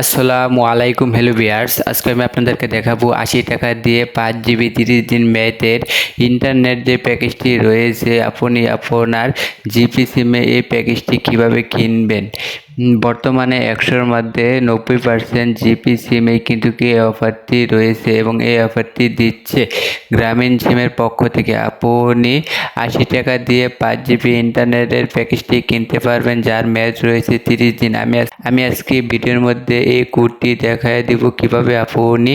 আসসালামু আলাইকুম হ্যালো বিয়ার্স আজকে আমি আপনাদেরকে দেখাবো আশি টাকা দিয়ে পাঁচ জিবি তিরিশ দিন ম্যাথের ইন্টারনেট যে প্যাকেজটি রয়েছে, আপনি আপনার জিপি সিমে এই প্যাকেজটি কীভাবে কিনবেন? বর্তমানে একশোর মধ্যে নব্বই পার্সেন্ট জিপি সিমে কিন্তু কি অফারটি রয়েছে এবং এই অফারটি দিচ্ছে গ্রামীণ সিমের পক্ষ থেকে। আপনি আশি টাকা দিয়ে পাঁচ জিবি ইন্টারনেটের প্যাকেজটি কিনতে পারবেন, যার ম্যাচ রয়েছে তিরিশ দিন। আমি আমি আজকে ভিডিওর মধ্যে এই কোডটি দেখায় দিব কীভাবে আপনি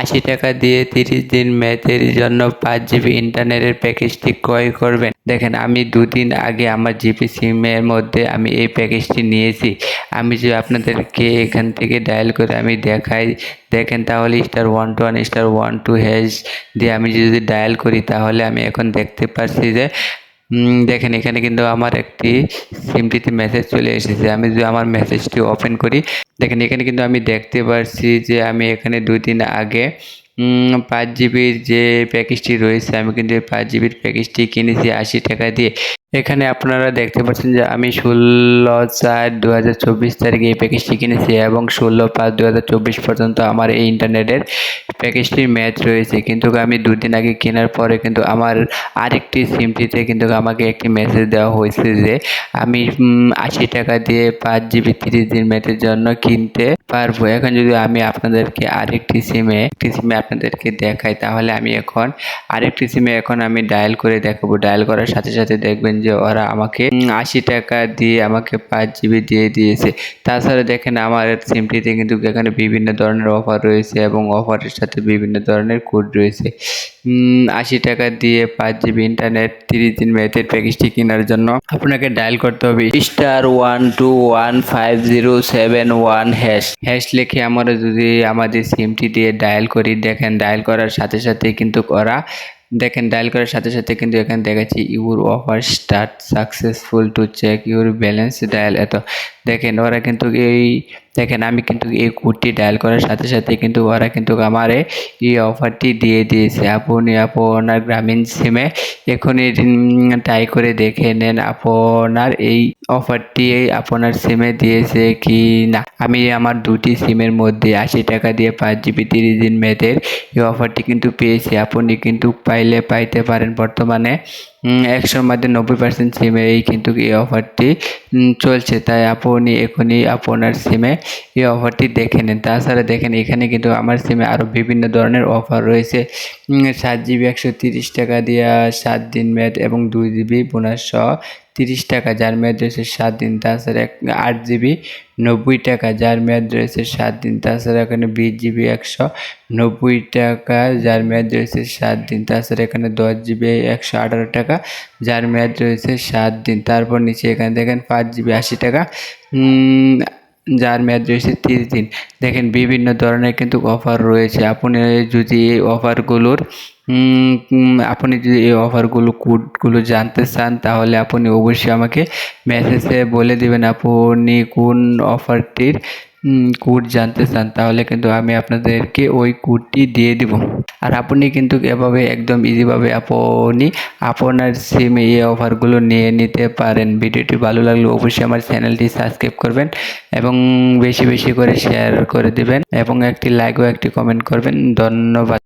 আশি টাকা দিয়ে তিরিশ দিন ম্যাচের জন্য পাঁচ জিবি ইন্টারনেটের প্যাকেজটি ক্রয় করবেন। দেখেন, আমি দুদিন আগে আমার জিপি সিমের মধ্যে আমি এই প্যাকেজটি নিয়েছি। আমি যে আপনাদেরকে এখান থেকে ডায়াল করে আমি দেখাই, দেখেন তাহলে star one two one star one two hash দিয়ে আমি যদি ডায়াল করি তাহলে আমি এখন দেখতে পাচ্ছি যে দেখেন এখানে কিন্তু আমার একটি সিমটিতে মেসেজ চলে এসেছে। আমি যদি আমার মেসেজটি ওপেন করি, দেখেন এখানে কিন্তু আমি দেখতে পাচ্ছি যে আমি এখানে দুই দিন আগে পাঁচ জিবির যে প্যাকেজটি রয়েছে, আমি কিন্তু এই পাঁচ জিবির প্যাকেজটি কিনেছি আশি টাকা দিয়ে। এখানে আপনারা দেখতে পাচ্ছেন যে আমি ষোলো চার দু হাজার চব্বিশ তারিখে এই প্যাকেজটি কিনেছি এবং ষোলো পাঁচ দু হাজার চব্বিশ পর্যন্ত আমার এই ইন্টারনেটের প্যাকেজটির ম্যাচ রয়েছে। কিন্তু আমি দুদিন আগে কেনার পরে কিন্তু আমার আরেকটি সিমটিতে কিন্তু আমাকে একটি মেসেজ দেওয়া হয়েছে যে আমি আশি টাকা দিয়ে পাঁচ জিবি তিরিশ দিন ম্যাচের জন্য কিনতে পারব। এখন যদি আমি আপনাদেরকে আরেকটি সিমে একটি সিমে আপনাদেরকে দেখাই, তাহলে আমি এখন আরেকটি সিমে এখন আমি ডায়াল করে দেখাবো। ডায়াল করার সাথে সাথে দেখবেন যে ওরা আমাকে আশি টাকা দিয়ে আমাকে পাঁচ জিবি দিয়ে দিয়েছে। তাছাড়া দেখেন আমার সিমটিতে কিন্তু এখানে বিভিন্ন ধরনের অফার রয়েছে এবং অফারের সাথে বিভিন্ন ধরনের কোড রয়েছে। আশি টাকা দিয়ে পাঁচ জিবি ইন্টারনেট তিরিশ দিন ম্যাথের প্যাকেজটি কেনার জন্য আপনাকে ডায়াল করতে হবে। Star one two one five zero seven one hash hash লিখে আমরা যদি আমাদের সিমটি দিয়ে ডায়াল করি, দেখেন ডায়াল করার সাথে সাথে কিন্তু ওরা দেখেন ডায়াল করার সাথে সাথে কিন্তু এখানে দেখাচ্ছি your offer start successful to check your balance dial এত। দেখেন, ওরা কিন্তু এই দেখেন, আমি কিন্তু এই কোডটি ডায়াল করার সাথে সাথে কিন্তু ওরা কিন্তু আমারে এই অফারটি দিয়ে দিয়েছে। আপনি আপনার গ্রামীণ সিমে এখনই ট্রাই করে দেখে নেন, আপনার এই অফারটি আপনার সিমে দিয়েছে কি না। আমি আমার দুটি সিমের মধ্যে আশি টাকা দিয়ে পাঁচ জিবি তিরিশ দিন মেয়াদের এই অফারটি কিন্তু পেয়েছি। আপনি কিন্তু পাইলে পাইতে পারেন। বর্তমানে একশোর মধ্যে নব্বই পার্সেন্ট সিমেই কিন্তু এই অফারটি চলছে। তাই আপনি এখনই আপনার সিমে এই অফারটি দেখে নেন। তাছাড়া দেখেন, এখানে কিন্তু আমার সিমে আরও বিভিন্ন ধরনের অফার রয়েছে। সাত জিবি একশো তিরিশ টাকা দেওয়া সাত দিন মেয়াদ এবং দুই জিবি বোনাস সহ তিরিশ টাকা, যার মেয়াদ রয়েছে সাত দিন, তাছাড়া এক আট জিবি নব্বই টাকা, যার মেয়াদ রয়েছে সাত দিন, তাছাড়া এখানে বিশ জিবি একশো নব্বই টাকা, যার মেয়াদ রয়েছে সাত দিন, তাছাড়া এখানে দশ জিবি একশো আঠারো টাকা, যার মেয়াদ রয়েছে সাত দিন, তারপর নিচে এখানে দেখেন পাঁচ জিবি আশি টাকা যার মেয়াদ রয়েছে তিরিশ দিন। দেখেন বিভিন্ন ধরনের কিন্তু অফার রয়েছে। আপনি যদি এই অফারগুলোর আপনি যদি এই অফারগুলো, কোডগুলো জানতে চান, তাহলে আপনি অবশ্যই আমাকে মেসেজে বলে দিবেন আপনি কোন অফারটির কোড জানতে চান। তাহলে কিন্তু আমি আপনাদেরকে ওই কোডটি দিয়ে দিব। আর আপনি কিন্তু এভাবে একদম ইজিভাবে আপনি আপনার সিমে এই অফারগুলো নিয়ে নিতে পারেন। ভিডিওটি ভালো লাগলে অবশ্যই আমার চ্যানেলটি সাবস্ক্রাইব করবেন এবং বেশি বেশি করে শেয়ার করে দিবেন এবং একটি লাইক ও একটি কমেন্ট করবেন। ধন্যবাদ।